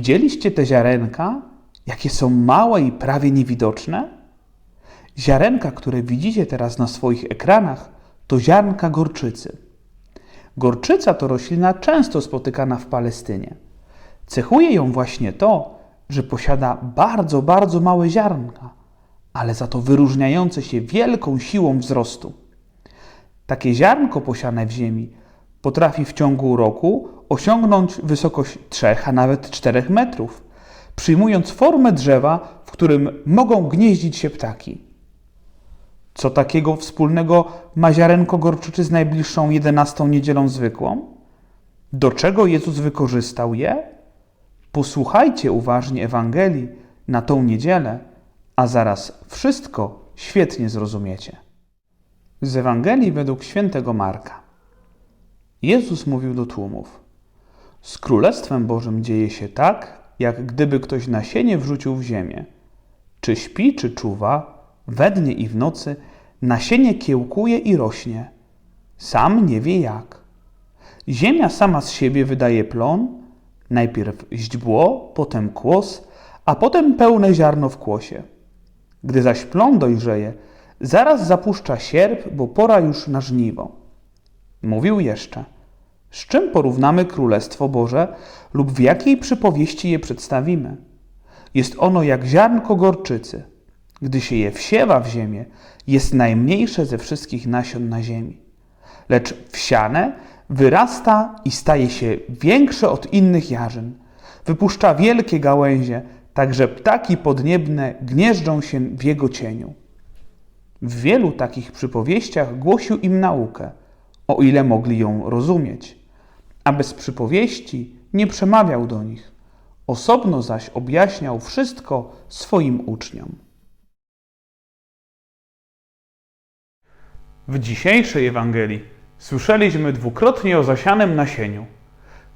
Widzieliście te ziarenka? Jakie są małe i prawie niewidoczne? Ziarenka, które widzicie teraz na swoich ekranach, to ziarnka gorczycy. Gorczyca to roślina często spotykana w Palestynie. Cechuje ją właśnie to, że posiada bardzo, bardzo małe ziarnka, ale za to wyróżniające się wielką siłą wzrostu. Takie ziarnko posiane w ziemi potrafi w ciągu roku osiągnąć wysokość 3, a nawet 4 metrów, przyjmując formę drzewa, w którym mogą gnieździć się ptaki. Co takiego wspólnego ma ziarenko gorczycy z najbliższą 11 niedzielą zwykłą? Do czego Jezus wykorzystał je? Posłuchajcie uważnie Ewangelii na tą niedzielę, a zaraz wszystko świetnie zrozumiecie. Z Ewangelii według świętego Marka. Jezus mówił do tłumów: Z Królestwem Bożym dzieje się tak, jak gdyby ktoś nasienie wrzucił w ziemię. Czy śpi, czy czuwa, we dnie i w nocy, nasienie kiełkuje i rośnie. Sam nie wie jak. Ziemia sama z siebie wydaje plon, najpierw źdźbło, potem kłos, a potem pełne ziarno w kłosie. Gdy zaś plon dojrzeje, zaraz zapuszcza sierp, bo pora już na żniwo. Mówił jeszcze, z czym porównamy Królestwo Boże lub w jakiej przypowieści je przedstawimy? Jest ono jak ziarnko gorczycy. Gdy się je wsiewa w ziemię, jest najmniejsze ze wszystkich nasion na ziemi. Lecz wsiane wyrasta i staje się większe od innych jarzyn. Wypuszcza wielkie gałęzie, tak że ptaki podniebne gnieżdżą się w jego cieniu. W wielu takich przypowieściach głosił im naukę, o ile mogli ją rozumieć, a bez przypowieści nie przemawiał do nich. Osobno zaś objaśniał wszystko swoim uczniom. W dzisiejszej Ewangelii słyszeliśmy dwukrotnie o zasianym nasieniu.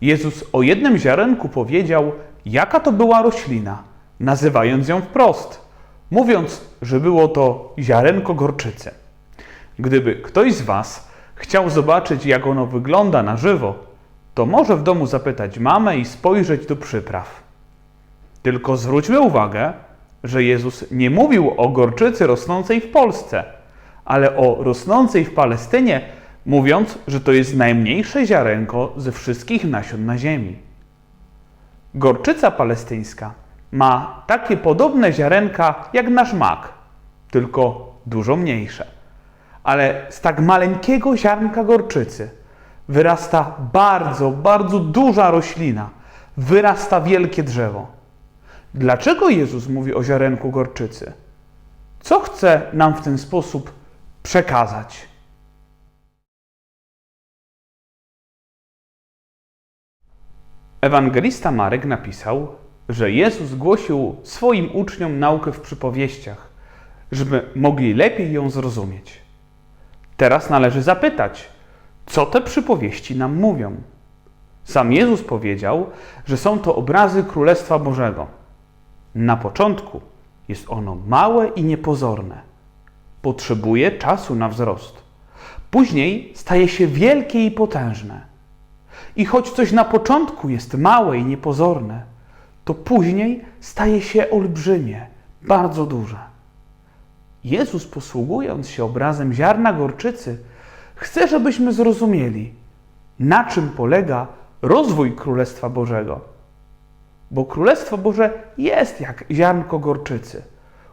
Jezus o jednym ziarenku powiedział, jaka to była roślina, nazywając ją wprost, mówiąc, że było to ziarenko gorczycy. Gdyby ktoś z Was chciał zobaczyć, jak ono wygląda na żywo, to może w domu zapytać mamę i spojrzeć do przypraw. Tylko zwróćmy uwagę, że Jezus nie mówił o gorczycy rosnącej w Polsce, ale o rosnącej w Palestynie, mówiąc, że to jest najmniejsze ziarenko ze wszystkich nasion na ziemi. Gorczyca palestyńska ma takie podobne ziarenka jak nasz mak, tylko dużo mniejsze. Ale z tak maleńkiego ziarnka gorczycy wyrasta bardzo, bardzo duża roślina, wyrasta wielkie drzewo. Dlaczego Jezus mówi o ziarenku gorczycy? Co chce nam w ten sposób przekazać? Ewangelista Marek napisał, że Jezus głosił swoim uczniom naukę w przypowieściach, żeby mogli lepiej ją zrozumieć. Teraz należy zapytać, co te przypowieści nam mówią. Sam Jezus powiedział, że są to obrazy Królestwa Bożego. Na początku jest ono małe i niepozorne. Potrzebuje czasu na wzrost. Później staje się wielkie i potężne. I choć coś na początku jest małe i niepozorne, to później staje się olbrzymie, bardzo duże. Jezus, posługując się obrazem ziarna gorczycy, chce, żebyśmy zrozumieli, na czym polega rozwój Królestwa Bożego. Bo Królestwo Boże jest jak ziarnko gorczycy,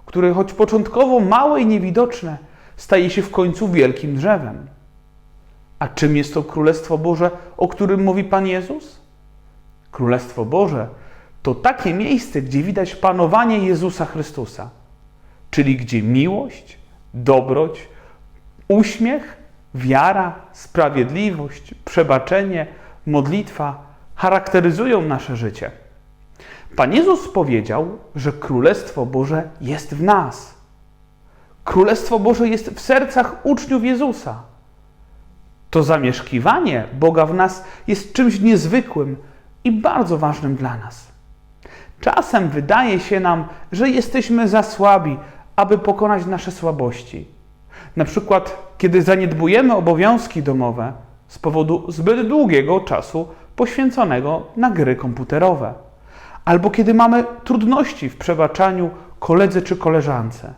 które choć początkowo małe i niewidoczne, staje się w końcu wielkim drzewem. A czym jest to Królestwo Boże, o którym mówi Pan Jezus? Królestwo Boże to takie miejsce, gdzie widać panowanie Jezusa Chrystusa, czyli gdzie miłość, dobroć, uśmiech, wiara, sprawiedliwość, przebaczenie, modlitwa charakteryzują nasze życie. Pan Jezus powiedział, że Królestwo Boże jest w nas. Królestwo Boże jest w sercach uczniów Jezusa. To zamieszkiwanie Boga w nas jest czymś niezwykłym i bardzo ważnym dla nas. Czasem wydaje się nam, że jesteśmy za słabi, aby pokonać nasze słabości. Na przykład, kiedy zaniedbujemy obowiązki domowe z powodu zbyt długiego czasu poświęconego na gry komputerowe. albo kiedy mamy trudności w przebaczaniu koledze czy koleżance,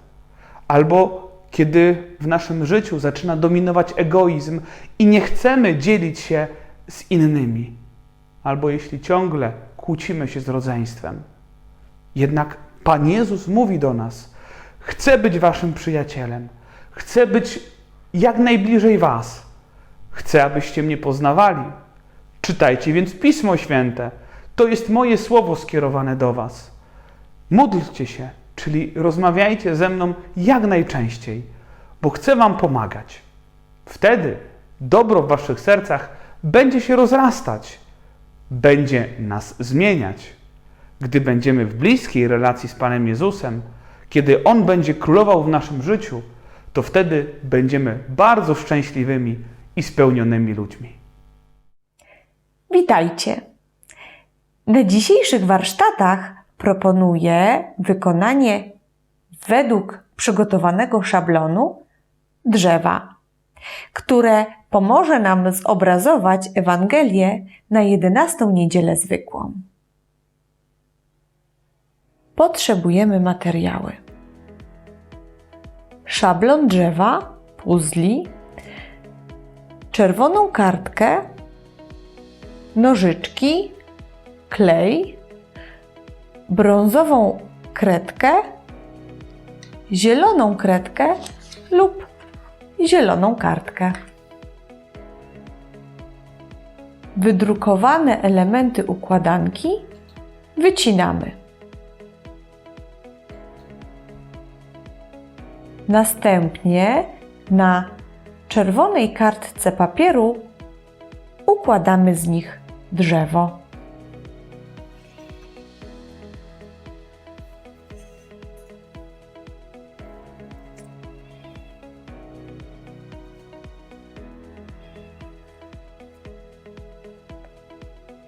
albo kiedy w naszym życiu zaczyna dominować egoizm i nie chcemy dzielić się z innymi, albo jeśli ciągle kłócimy się z rodzeństwem. Jednak Pan Jezus mówi do nas: Chcę być Waszym przyjacielem, chcę być jak najbliżej Was, chcę, abyście mnie poznawali. Czytajcie więc Pismo Święte. To jest moje słowo skierowane do Was. Módlcie się, czyli rozmawiajcie ze mną jak najczęściej, bo chcę Wam pomagać. Wtedy dobro w Waszych sercach będzie się rozrastać, będzie nas zmieniać. Gdy będziemy w bliskiej relacji z Panem Jezusem, kiedy On będzie królował w naszym życiu, to wtedy będziemy bardzo szczęśliwymi i spełnionymi ludźmi. Witajcie! Na dzisiejszych warsztatach proponuję wykonanie według przygotowanego szablonu drzewa, które pomoże nam zobrazować Ewangelię na 11 niedzielę zwykłą. Potrzebujemy materiały. Szablon drzewa, puzli, czerwoną kartkę, nożyczki, klej, brązową kredkę, zieloną kredkę lub zieloną kartkę. Wydrukowane elementy układanki wycinamy. Następnie na czerwonej kartce papieru układamy z nich drzewo.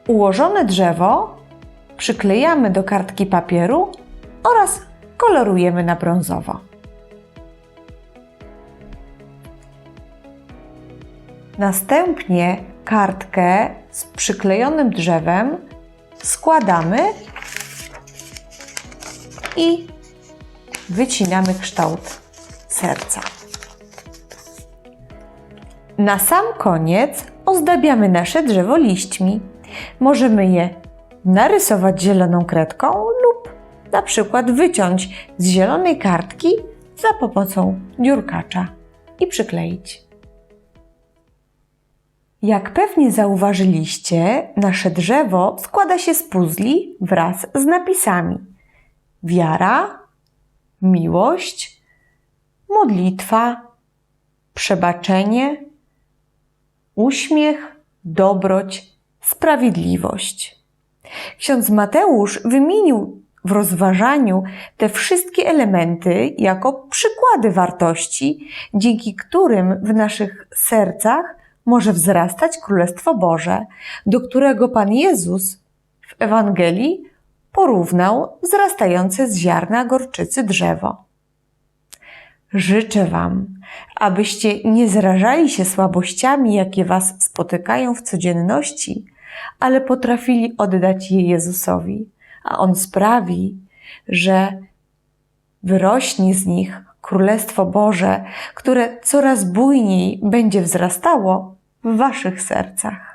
Ułożone drzewo przyklejamy do kartki papieru oraz kolorujemy na brązowo. Następnie kartkę z przyklejonym drzewem składamy i wycinamy kształt serca. Na sam koniec ozdabiamy nasze drzewo liśćmi. Możemy je narysować zieloną kredką lub na przykład wyciąć z zielonej kartki za pomocą dziurkacza i przykleić. Jak pewnie zauważyliście, nasze drzewo składa się z puzli wraz z napisami: wiara, miłość, modlitwa, przebaczenie, uśmiech, dobroć, sprawiedliwość. Ksiądz Mateusz wymienił w rozważaniu te wszystkie elementy jako przykłady wartości, dzięki którym w naszych sercach może wzrastać Królestwo Boże, do którego Pan Jezus w Ewangelii porównał wzrastające z ziarna gorczycy drzewo. Życzę Wam, abyście nie zrażali się słabościami, jakie Was spotykają w codzienności, ale potrafili oddać je Jezusowi, a On sprawi, że wyrośnie z nich Królestwo Boże, które coraz bujniej będzie wzrastało w Waszych sercach.